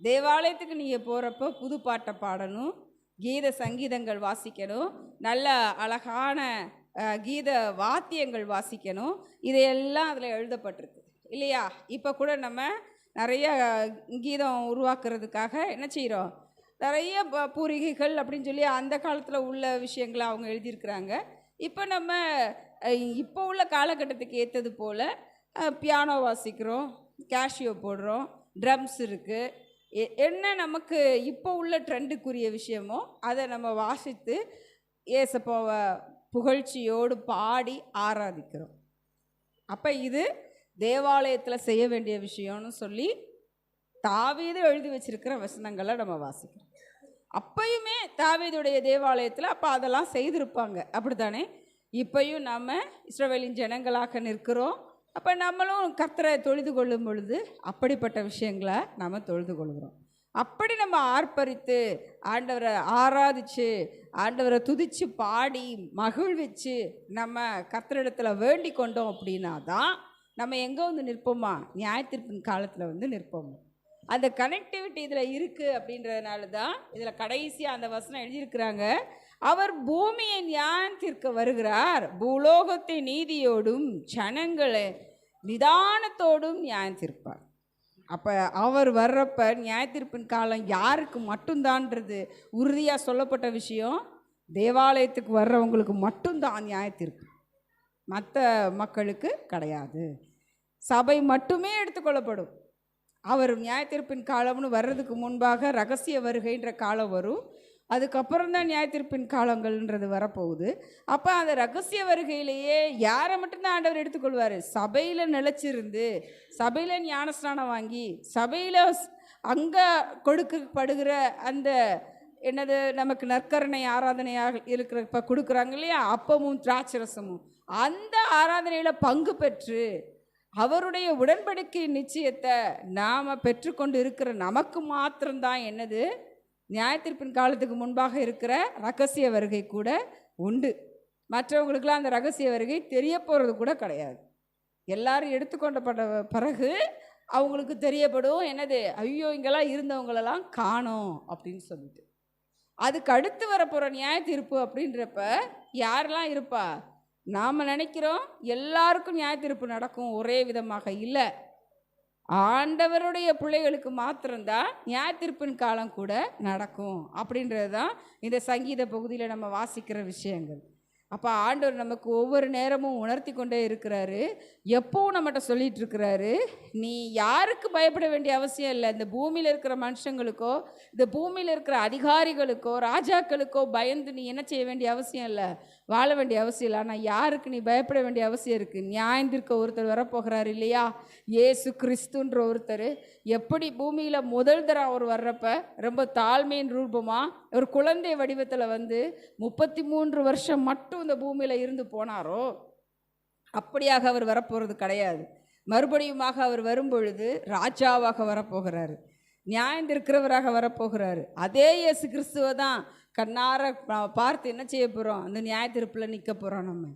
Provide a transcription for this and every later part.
தேவாலயத்துக்கு நீங்கள் போகிறப்ப புது பாட்டை பாடணும் கீத சங்கீதங்கள் வாசிக்கணும் நல்ல அழகான கீத வாத்தியங்கள் வாசிக்கணும். இதையெல்லாம் அதில் எழுதப்பட்டிருக்கு. இல்லையா? இப்போ கூட நம்ம நிறைய கீதம் உருவாக்குறதுக்காக என்ன செய்கிறோம் நிறைய ப- பூரிகைகள் அப்படின்னு சொல்லி அந்த காலத்தில் உள்ள விஷயங்களை அவங்க எழுதியிருக்கிறாங்க. இப்போ நம்ம இப்போ உள்ள காலகட்டத்துக்கு ஏற்றது போல் பியானோ வாசிக்கிறோம் கேஷியோ போடுறோம் ட்ரம்ஸ் இருக்குது என்ன நமக்கு இப்போ உள்ள ட்ரெண்டுக்குரிய விஷயமோ அதை நம்ம வாசித்து ஏசப்பாவை புகழ்ச்சியோடு பாடி ஆராதிக்கிறோம். அப்போ இது தேவாலயத்தில் செய்ய வேண்டிய விஷயம்னு சொல்லி தாவீது எழுதி வச்சிருக்கிற வசனங்களை நம்ம வாசிக்கிறோம். அப்பயுமே தாவீதுடைய தேவாலயத்தில் அப்போ அதெல்லாம் செய்திருப்பாங்க. அப்படித்தானே? இப்பையும் நம்ம இஸ்ரவேலின் ஜனங்களாக நிற்கிறோம். அப்போ நம்மளும் கர்த்தரை தொழுது கொள்ளும் பொழுது அப்படிப்பட்ட விஷயங்களை நம்ம தொழுது கொள்கிறோம். அப்படி நம்ம ஆர்ப்பரித்து ஆண்டவரை ஆராதிச்சு ஆண்டவரை துதித்து பாடி மகிழ்விச்சு நம்ம கர்த்தரிடத்தில் வேண்டி கொண்டோம் அப்படின்னா தான் நம்ம எங்கே வந்து நிற்போமா? நியாயத்திற்பின் காலத்தில் வந்து நிற்போம். அந்த கனெக்டிவிட்டி இதில் இருக்குது அப்படின்றதுனால தான் இதில் கடைசியாக அந்த வசனம் எழுதியிருக்கிறாங்க. அவர் பூமியை நியாயம் தீர்க்க வருகிறார். பூலோகத்தை நீதியோடும் ஜனங்களை நிதானத்தோடும் நியாயத்திருப்பார். அப்போ அவர் வர்றப்ப நியாயத்திருப்பின் காலம் யாருக்கு மட்டும்தான்றது உறுதியாக சொல்லப்பட்ட விஷயம்? தேவாலயத்துக்கு வர்றவங்களுக்கு மட்டும்தான் நியாயத்திருப்பு. மற்ற மக்களுக்கு கிடையாது. சபை மட்டுமே எடுத்துக்கொள்ளப்படும். அவர் நியாயத்திருப்பின் காலம்னு வர்றதுக்கு முன்பாக ரகசிய வருகைன்ற காலம் வரும். அதுக்கப்புறம் தான் நியாயத்திருப்பின் காலங்கள்ன்றது வரப்போகுது. அப்போ அந்த ரகசிய வருகையிலேயே யாரை மட்டும்தான் ஆண்டவர் எடுத்துக்கொள்வார்? சபையில் நிலச்சிருந்து சபையில் ஞானஸ்நானம் வாங்கி சபையில் அங்கே கொடுக்கப்படுகிற அந்த என்னது நமக்கு நற்கரணை ஆராதனையாக இருக்கிற இப்போ கொடுக்குறாங்க இல்லையா? அப்பமும் திராட்சரசமும். அந்த ஆராதனையில் பங்கு பெற்று அவருடைய உடன்படிக்கை நிச்சயத்தை நாம் பெற்றுக்கொண்டு இருக்கிற நமக்கு மாத்திரம்தான் என்னது? நியாயத்திற்பின் காலத்துக்கு முன்பாக இருக்கிற ரகசிய வருகை கூட உண்டு. மற்றவங்களுக்கெல்லாம் அந்த ரகசிய வருகை தெரிய போகிறது கூட கிடையாது. எல்லாரும் எடுத்துக்கொண்டப்பட்ட பிறகு அவங்களுக்கு தெரியப்படும் என்னது ஐயோ இங்கெல்லாம் இருந்தவங்களெல்லாம் காணோம் அப்படின்னு சொல்லிட்டு. அதுக்கு அடுத்து வரப்போகிற நியாய தீர்ப்பு அப்படின்றப்ப யாரெல்லாம் இருப்பா? நாம் நினைக்கிறோம் எல்லாருக்கும் நியாய தீர்ப்பு நடக்கும் ஒரே விதமாக இல்லை. ஆண்டவருடைய பிள்ளைகளுக்கு மாத்திரம்தான் நியாயத்திருப்பின் காலம் கூட நடக்கும். அப்படின்றது தான் இந்த சங்கீத பகுதியில் நம்ம வாசிக்கிற விஷயங்கள். அப்போ ஆண்டவர் நமக்கு ஒவ்வொரு நேரமும் உணர்த்தி கொண்டே இருக்கிறாரு. எப்போவும் நம்மகிட்ட சொல்லிகிட்டு இருக்கிறாரு. நீ யாருக்கு பயப்பட வேண்டிய அவசியம் இல்லை. இந்த பூமியில் இருக்கிற மனுஷங்களுக்கோ இந்த பூமியில் இருக்கிற அதிகாரிகளுக்கோ ராஜாக்களுக்கோ பயந்து நீ என்ன செய்ய வேண்டிய அவசியம் இல்லை. வாழ வேண்டிய அவசியம் இல்லை. ஆனால் யாருக்கு நீ பயப்பட வேண்டிய அவசியம் இருக்குது நியாயந்திருக்க ஒருத்தர் வரப்போகிறாரு இல்லையா? ஏசு கிறிஸ்துன்ற ஒருத்தர். எப்படி பூமியில் முதல் தர அவர் வர்றப்ப ரொம்ப தாழ்மையின் ரூபமாக ஒரு குழந்தை வடிவத்தில் வந்து முப்பத்தி மூன்று வருஷம் மட்டும் இந்த பூமியில் இருந்து போனாரோ அப்படியாக அவர் வரப்போகிறது கிடையாது. மறுபடியுமாக அவர் வரும்பொழுது ராஜாவாக வரப்போகிறாரு. நியாயந்திருக்கிறவராக வரப்போகிறாரு. அதே இயேசு கிறிஸ்துவை தான். கண்ணார பார்த்து என்ன செய்ய போகிறோம் அந்த நியாயத்திருப்பில் நிற்க போகிறோம் நம்ம.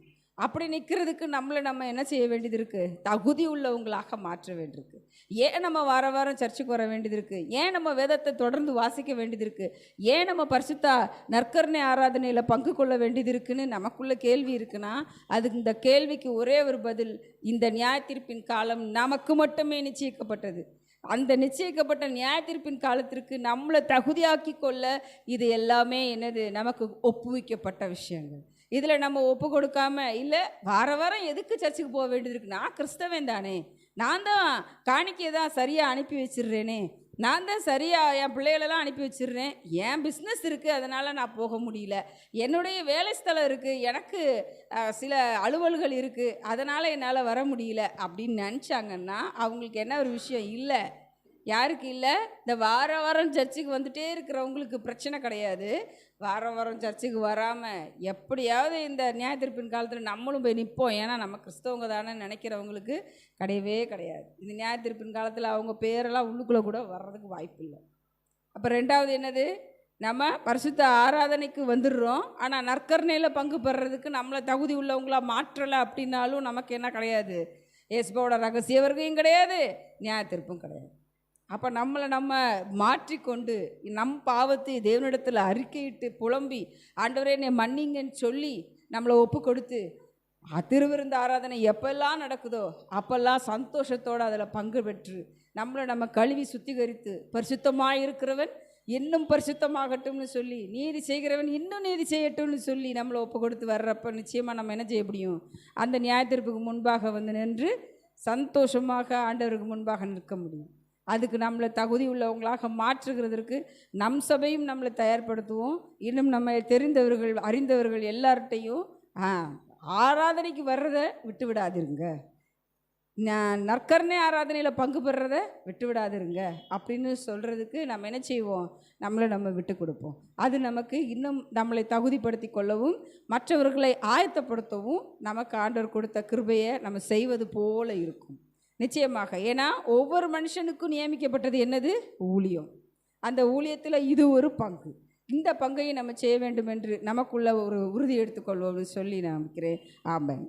அப்படி நிற்கிறதுக்கு நம்மளை நம்ம என்ன செய்ய வேண்டியது இருக்குது தகுதி உள்ளவங்களாக மாற்ற வேண்டியிருக்கு. ஏன் நம்ம வார வாரம் சர்ச்சுக்கு வர வேண்டியது இருக்குது ஏன் நம்ம வேதத்தை தொடர்ந்து வாசிக்க வேண்டியது இருக்குது ஏன் நம்ம பரிசுத்தா நற்கரணை ஆராதனையில் பங்கு கொள்ள வேண்டியது இருக்குன்னு நமக்குள்ள கேள்வி இருக்குன்னா அதுக்கு இந்த கேள்விக்கு ஒரே ஒரு பதில் இந்த நியாயத்தீர்ப்பின் காலம் நமக்கு மட்டுமே நிச்சயிக்கப்பட்டது. அந்த நிச்சயிக்கப்பட்ட நியாயத்தீர்ப்பின் காலத்திற்கு நம்மளை தகுதியாக்கி கொள்ள இது எல்லாமே என்னது? நமக்கு ஒப்புவிக்கப்பட்ட விஷயங்கள். இதில் நம்ம ஒப்பு கொடுக்காம இல்லை வார வாரம் எதுக்கு சர்ச்சுக்கு போக வேண்டியது இருக்கு? நான் கிறிஸ்தவன் தானே. நான் தான் காணிக்கையை தான் சரியாக அனுப்பி வச்சிடுறேனே. நான் தான் சரியாக என் பிள்ளைகளெல்லாம் அனுப்பி வச்சிடுறேன். என் பிஸ்னஸ் இருக்குது அதனால் நான் போக முடியல. என்னுடைய வேலை ஸ்தலம் இருக்குது எனக்கு சில அலுவல்கள் இருக்குது அதனால் என்னால் வர முடியல அப்படின்னு நினச்சாங்கன்னா அவங்களுக்கு என்ன ஒரு விஷயம் இல்லை. யாருக்கு இல்லை? இந்த வார வாரம் சர்ச்சுக்கு வந்துட்டே இருக்கிறவங்களுக்கு பிரச்சனை கிடையாது. வாரம் வாரம் சர்ச்சுக்கு வராமல் எப்படியாவது இந்த நியாயத்திருப்பின் காலத்தில் நம்மளும் போய் நிற்போம் ஏன்னா நம்ம கிறிஸ்தவங்க தானே நினைக்கிறவங்களுக்கு கிடையவே கிடையாது. இந்த நியாய தீர்ப்பின் காலத்தில் அவங்க பேரெல்லாம் உள்ளுக்குள்ளே கூட வர்றதுக்கு வாய்ப்பு இல்லை. அப்போ ரெண்டாவது என்னது? நம்ம பரிசுத்த ஆராதனைக்கு வந்துடுறோம். ஆனால் நற்கரணையில் பங்கு பெறுறதுக்கு நம்மளை தகுதி உள்ளவங்களா மாற்றலை அப்படின்னாலும் நமக்கு என்ன கிடையாது? இயேசுபாவோட ரகசிய வருகையும் கிடையாது நியாயத்திருப்பும் கிடையாது. அப்போ நம்மளை நம்ம மாற்றிக்கொண்டு நம் பாவத்தை தேவனிடத்தில் அறிக்கையிட்டு புலம்பி ஆண்டவரே என்னை மன்னிங்கன்னு சொல்லி நம்மளை ஒப்பு கொடுத்து திருவிருந்த ஆராதனை எப்பெல்லாம் நடக்குதோ அப்பெல்லாம் சந்தோஷத்தோடு அதில் பங்கு பெற்று நம்மளை நம்ம கழுவி சுத்திகரித்து பரிசுத்தமாக இருக்கிறவன் இன்னும் பரிசுத்தமாகட்டும்னு சொல்லி நீதி செய்கிறவன் இன்னும் நீதி செய்யட்டும்னு சொல்லி நம்மளை ஒப்பு கொடுத்து வர்றப்ப நிச்சயமாக நம்ம என்ன செய்ய முடியும்? அந்த நியாயத்திற்புக்கு முன்பாக வந்து நின்று சந்தோஷமாக ஆண்டவருக்கு முன்பாக நிற்க முடியும். அதுக்கு நம்மளை தகுதி உள்ளவங்களாக மாற்றுகிறதற்கு நம் சபையும் நம்மளை தயார்படுத்துவோம். இன்னும் நம்ம தெரிந்தவர்கள் அறிந்தவர்கள் எல்லார்ட்டையும் ஆராதனைக்கு வர்றதை விட்டு விடாதிருங்க ந- நற்கருணை ஆராதனையில் பங்கு பெறுறத விட்டு விடாதிருங்க அப்படின்னு சொல்கிறதுக்கு நம்ம என்ன செய்வோம்? நம்மளை நம்ம விட்டு கொடுப்போம். அது நமக்கு இன்னும் நம்மளை தகுதிப்படுத்தி கொள்ளவும் மற்றவர்களை ஆயத்தப்படுத்தவும் நமக்கு ஆண்டவர் கொடுத்த கிருபையை நம்ம செய்வது போல இருக்கும். நிச்சயமாக. ஏன்னா ஒவ்வொரு மனுஷனுக்கும் நியமிக்கப்பட்டது என்னது? ஊழியம். அந்த ஊழியத்தில் இது ஒரு பங்கு. இந்த பங்கையும் நம்ம செய்ய வேண்டும் என்று நமக்குள்ள ஒரு உறுதி எடுத்துக்கொள்வோம்னு சொல்லி நான் நினைக்கிறேன். ஆமாம்